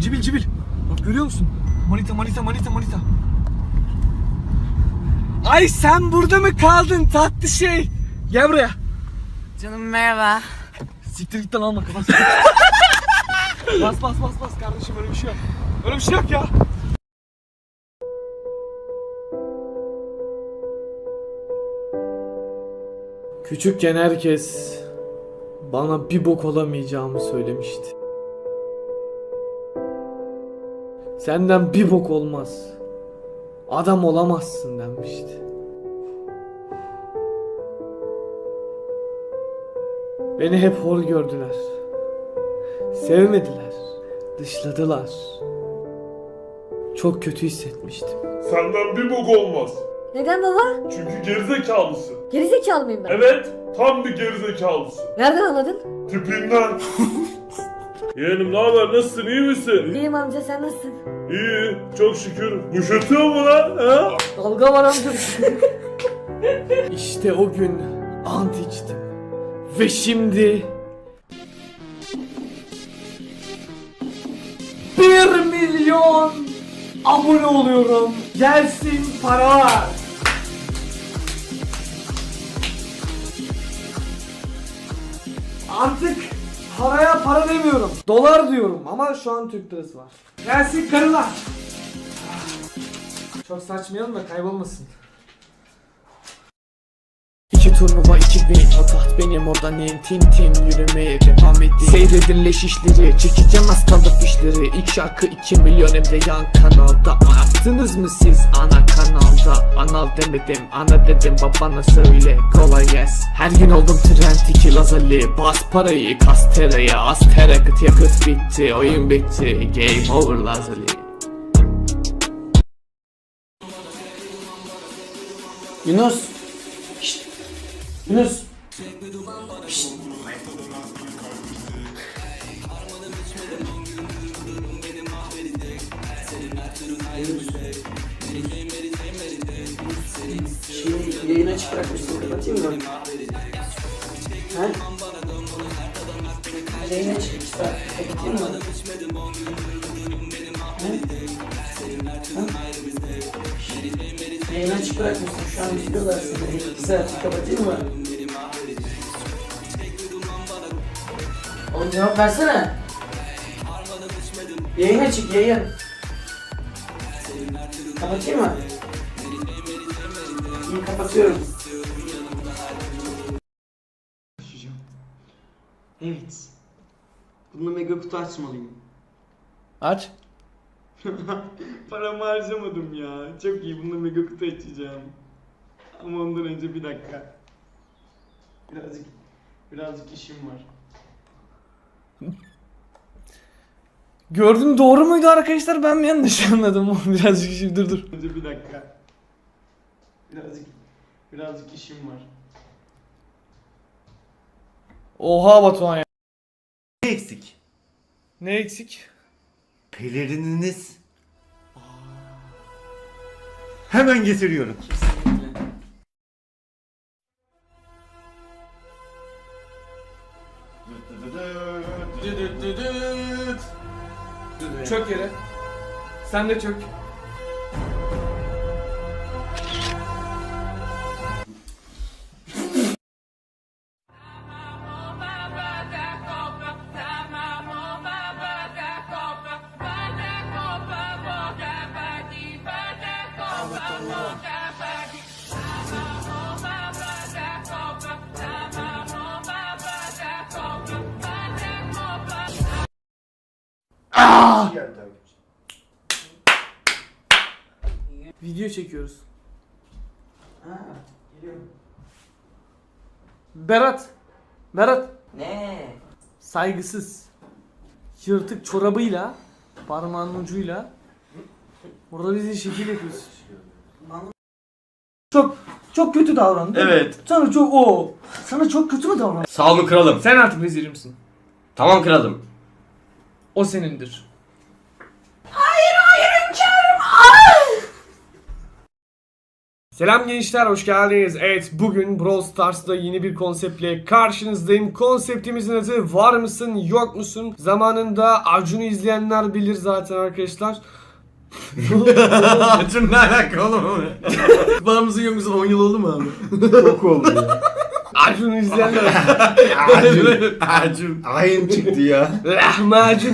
cibil cibil. Bak görüyor musun? Manita manita manita manita. Ay sen burada mı kaldın tatlı şey? Gel buraya. Canım merhaba. Siktir git lan alma kafasını. bas bas bas bas kardeşim öyle bir şey yok. Öyle bir şey yok ya. Küçükken herkes bana bir bok olamayacağımı söylemişti. Senden bir bok olmaz. Adam olamazsın denmişti. Beni hep hor gördüler. Sevmediler. Dışladılar. Çok kötü hissetmiştim. Senden bir bok olmaz. Neden baba? Çünkü gerizekalısın. Gerizekalı mıyım ben? Evet, tam bir gerizekalısın. Nereden anladın? Tipinden. Yeğenim ne haber? Nasılsın? iyi misin? Benim amca sen nasılsın? İyi, çok şükür. Kuşatıyor mu lan? Ha? Dalga var amca. İşte o gün ant içtim. Ve şimdi... Bir milyon abone oluyorum. Gelsin paralar. Artık paraya para demiyorum. Dolar diyorum ama şu an Türk lirası var. Gelsin karılar. Çok saçmayalım da kaybolmasın. Turnuva iki bin O taht benim orada nin tin tin Yürümeye devam ettim Seyredin leş işleri Çekeceğim az kaldı fişleri. İlk şarkı 2 milyon hem de yan kanalda. Attınız mı siz ana kanalda? Anal demedim ana dedim. Babana söyle Kolay gelsin. Her gün oldum trend iki lazali Bas parayı kas tereye. Az terakıt yakıt bitti. Oyun bitti. Game over lazali Yunus. Yunus. Şşt. Şimdi yayın açık bırakmışsın kapatayım mı? He? Yayın açık kapatayım mı? He? Ha? Yayın açık bırakmışsın şu an izliyorlar seni. Saat kapatayım mı? Oğlum cevap versene. Yayın açık yayın. Kapatayım mı? İyi kapatıyorum. Evet. Bununla mega kutu açmalıyım. Aç. Paramı harcamadım ya. Çok iyi. Bununla mega kutu açacağım. Ama ondan önce bir dakika. Birazcık birazcık işim var. Gördüm doğru muydu arkadaşlar ben mi yanlış anladım birazcık şimdi dur dur. Önce bir dakika. Birazcık birazcık işim var. Oha Batuhan ya. Ne eksik? Ne eksik? Pelerininiz. Hemen getiriyorum. Kesinlikle. Çök yere. Sen de çök. Video çekiyoruz. Ha, geliyorum. Berat. Berat. Ne? Saygısız. Yırtık çorabıyla parmağının ucuyla burada bizi şekil yapıyorsun. Çok çok kötü davrandı. Evet. Sana çok o. Sana çok kötü mü davrandı? Sağ olun kralım. Sen artık vezirimsin. Tamam kralım. O senindir. Selam gençler hoş geldiniz. Evet bugün Brawl Stars'ta yeni bir konseptle karşınızdayım. Konseptimizin adı var mısın yok musun? Zamanında Acun'u izleyenler bilir zaten arkadaşlar. Acun ne alaka oğlum? Bağımızın yok musun 10 yıl oldu mu abi? Çok oldu ya. Acun'u izleyenler. Acun. Acun. Ayın çıktı ya. Lahmacun